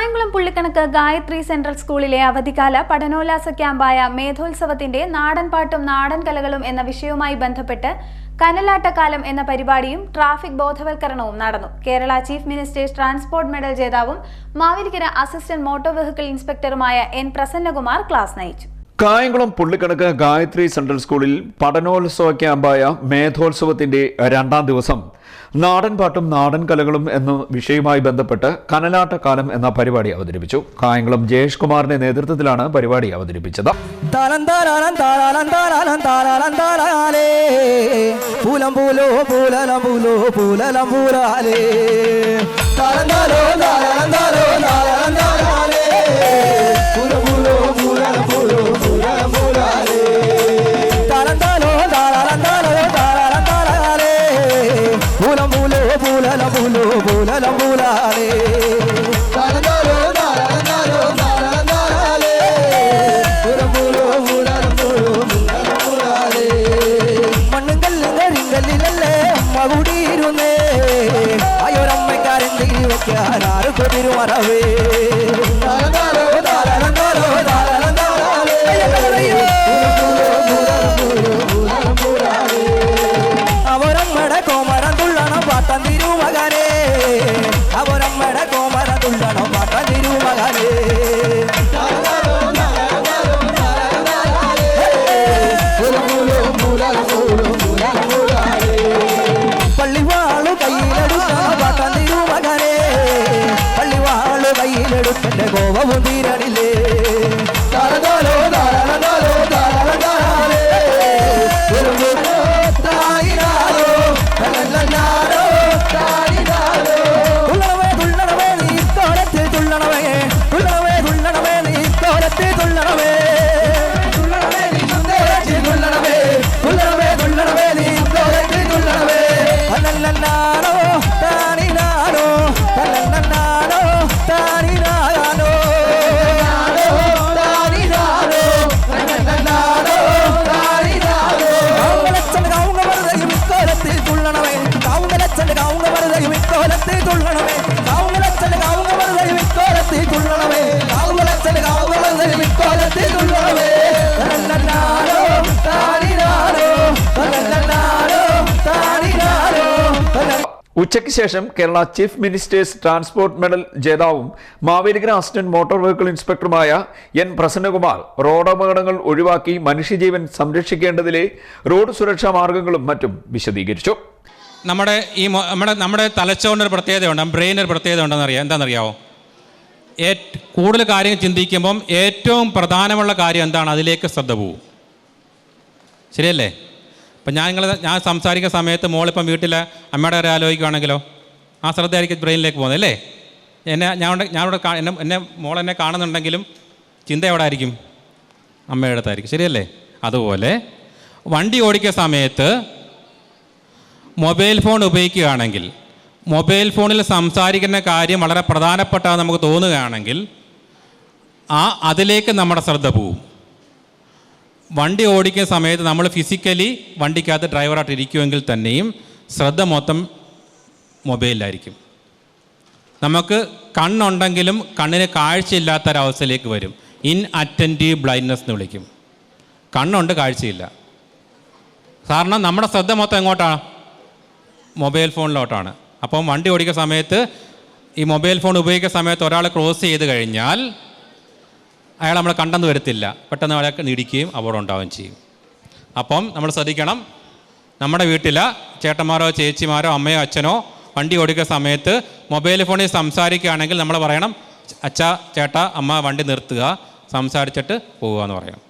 കായംകുളം പുള്ളിക്കണക്ക് Gayathri central സ്കൂളിലെ അവധിക്കാല പഠനോല്ലാസ ക്യാമ്പായ മേധോത്സവത്തിന്റെ നാടൻപാട്ടും നാടൻ കലകളും എന്ന വിഷയവുമായി ബന്ധപ്പെട്ട് കനലാട്ടക്കാലം എന്ന പരിപാടിയും ട്രാഫിക് ബോധവൽക്കരണവും നടന്നു. Kerala chief ministers transport medal ജേതാവും Mavelikkara assistant motor vehicle ഇൻസ്പെക്ടറുമായ എൻ പ്രസന്നകുമാർ ക്ലാസ് നയിച്ചു. കായംകുളം പുള്ളിക്കണക്ക് ഗായത്രി സെൻട്രൽ സ്കൂളിൽ പഠനോത്സവ ക്യാമ്പായ മേധോത്സവത്തിന്റെ രണ്ടാം ദിവസം നാടൻ പാട്ടും നാടൻ കലകളും എന്ന വിഷയവുമായി ബന്ധപ്പെട്ട് കനലാട്ട കാലം എന്ന പരിപാടി അവതരിപ്പിച്ചു. കായംകുളം ജയേഷ് കുമാറിന്റെ നേതൃത്വത്തിലാണ് പരിപാടി അവതരിപ്പിച്ചത്. പൂലം പൂലോ പൂലോ പൂലലം മണ്ണുങ്കല്ലിലല്ലേ അയ്യോരമ്മക്കാരൻ തിരി വെക്കാൻ ആരും തിരുമറവേ. കയ്യിലെടുക്കന്റെ കോപവും ഉച്ചയ്ക്ക് ശേഷം Kerala chief ministers transport medal ജേതാവും Mavelikkara assistant motor vehicle ഇൻസ്പെക്ടറുമായ എൻ പ്രസന്നകുമാർ റോഡപകടങ്ങൾ ഒഴിവാക്കി മനുഷ്യജീവൻ സംരക്ഷിക്കേണ്ടതിലെ റോഡ് സുരക്ഷാ മാർഗങ്ങളും മറ്റും വിശദീകരിച്ചു. നമ്മുടെ ഈ നമ്മുടെ നമ്മുടെ തലച്ചോറിനൊരു പ്രത്യേകതയുണ്ട് ബ്രെയിനൊരു പ്രത്യേകത ഉണ്ടെന്ന് അറിയാം. എന്താണെന്നറിയാമോ ഏ കൂടുതൽ കാര്യങ്ങൾ ചിന്തിക്കുമ്പം ഏറ്റവും പ്രധാനമുള്ള കാര്യം എന്താണ്? അതിലേക്ക് ശ്രദ്ധ പോവും. ശരിയല്ലേ? അപ്പം ഞാൻ നിങ്ങൾ ഞാൻ സംസാരിക്കുന്ന സമയത്ത് മോളിപ്പം വീട്ടിൽ അമ്മയുടെ കാര്യം ആലോചിക്കുകയാണെങ്കിലോ ആ ശ്രദ്ധയായിരിക്കും ബ്രെയിനിലേക്ക് പോകുന്നത് അല്ലേ? എന്നെ ഞാൻ ഞാനിവിടെ എന്നെ എന്നെ മോളെന്നെ കാണുന്നുണ്ടെങ്കിലും ചിന്ത എവിടെ ആയിരിക്കും? അമ്മയുടെ അടുത്തായിരിക്കും. ശരിയല്ലേ? അതുപോലെ വണ്ടി ഓടിക്കുന്ന സമയത്ത് മൊബൈൽ ഫോൺ ഉപയോഗിക്കുകയാണെങ്കിൽ മൊബൈൽ ഫോണിൽ സംസാരിക്കുന്ന കാര്യം വളരെ പ്രധാനപ്പെട്ടതെന്ന് നമുക്ക് തോന്നുകയാണെങ്കിൽ ആ അതിലേക്ക് നമ്മുടെ ശ്രദ്ധ പോവും. വണ്ടി ഓടിക്കുന്ന സമയത്ത് നമ്മൾ ഫിസിക്കലി വണ്ടിക്കകത്ത് ഡ്രൈവറായിട്ട് ഇരിക്കുമെങ്കിൽ തന്നെയും ശ്രദ്ധ മൊത്തം മൊബൈലിലായിരിക്കും നമുക്ക് കണ്ണുണ്ടെങ്കിലും കണ്ണിന് കാഴ്ചയില്ലാത്തൊരവസ്ഥയിലേക്ക് വരും. ഇൻ അറ്റന്റീവ് ബ്ലൈൻഡ്നെസ് എന്ന് വിളിക്കും. കണ്ണുണ്ട് കാഴ്ചയില്ല. കാരണം നമ്മുടെ ശ്രദ്ധ മൊത്തം എങ്ങോട്ടാണ്? മൊബൈൽ ഫോണിലോട്ടാണ് അപ്പം വണ്ടി ഓടിക്കുന്ന സമയത്ത് ഈ മൊബൈൽ ഫോൺ ഉപയോഗിക്കുന്ന സമയത്ത് ഒരാൾ ക്രോസ് ചെയ്ത് കഴിഞ്ഞാൽ അയാൾ നമ്മളെ കണ്ടെന്ന് വരത്തില്ല. പെട്ടെന്ന് അയാളെ ഇടിക്കുകയും അപകടം ഉണ്ടാവുകയും ചെയ്യും. അപ്പം നമ്മൾ ശ്രദ്ധിക്കണം നമ്മുടെ വീട്ടിൽ ചേട്ടന്മാരോ ചേച്ചിമാരോ അമ്മയോ അച്ഛനോ വണ്ടി ഓടിക്കുന്ന സമയത്ത് മൊബൈൽ ഫോണിൽ സംസാരിക്കുകയാണെങ്കിൽ നമ്മൾ പറയണം അച്ഛ ചേട്ടാ അമ്മ വണ്ടി നിർത്തുക സംസാരിച്ചിട്ട് പോവുക എന്ന് പറയാം.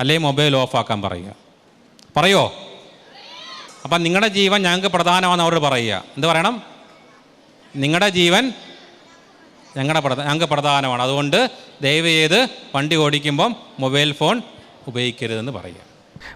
അല്ലെങ്കിൽ മൊബൈൽ ഓഫാക്കാൻ പറയുക. പറയോ? അപ്പം നിങ്ങളുടെ ജീവൻ ഞങ്ങൾക്ക് പ്രധാനമാണെന്ന് അവരോട് പറയുക. എന്ത് പറയണം? നിങ്ങളുടെ ജീവൻ ഞങ്ങളുടെ പ്രധാന ഞങ്ങൾക്ക് പ്രധാനമാണ്. അതുകൊണ്ട് ദയവ് ചെയ്ത് വണ്ടി ഓടിക്കുമ്പം മൊബൈൽ ഫോൺ ഉപയോഗിക്കരുതെന്ന് പറയുക.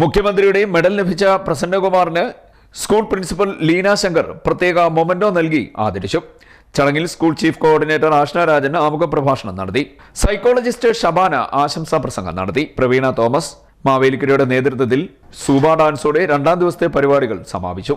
മുഖ്യമന്ത്രിയുടെ മെഡൽ ലഭിച്ച പ്രസന്നകുമാറിന് സ്കൂൾ പ്രിൻസിപ്പൽ ലീന ശങ്കർ പ്രത്യേക മൊമെന്റോ നൽകി ആദരിച്ചു. ചടങ്ങിൽ school chief coordinator Ashna Rajan ആമുഖ പ്രഭാഷണം നടത്തി. സൈക്കോളജിസ്റ്റ് ഷബാന ആശംസാ പ്രസംഗം നടത്തി. പ്രവീണ തോമസ് മാവേലിക്കരയുടെ നേതൃത്വത്തിൽ സൂബ ഡാൻസോടെ രണ്ടാം ദിവസത്തെ പരിപാടികൾ സമാപിച്ചു.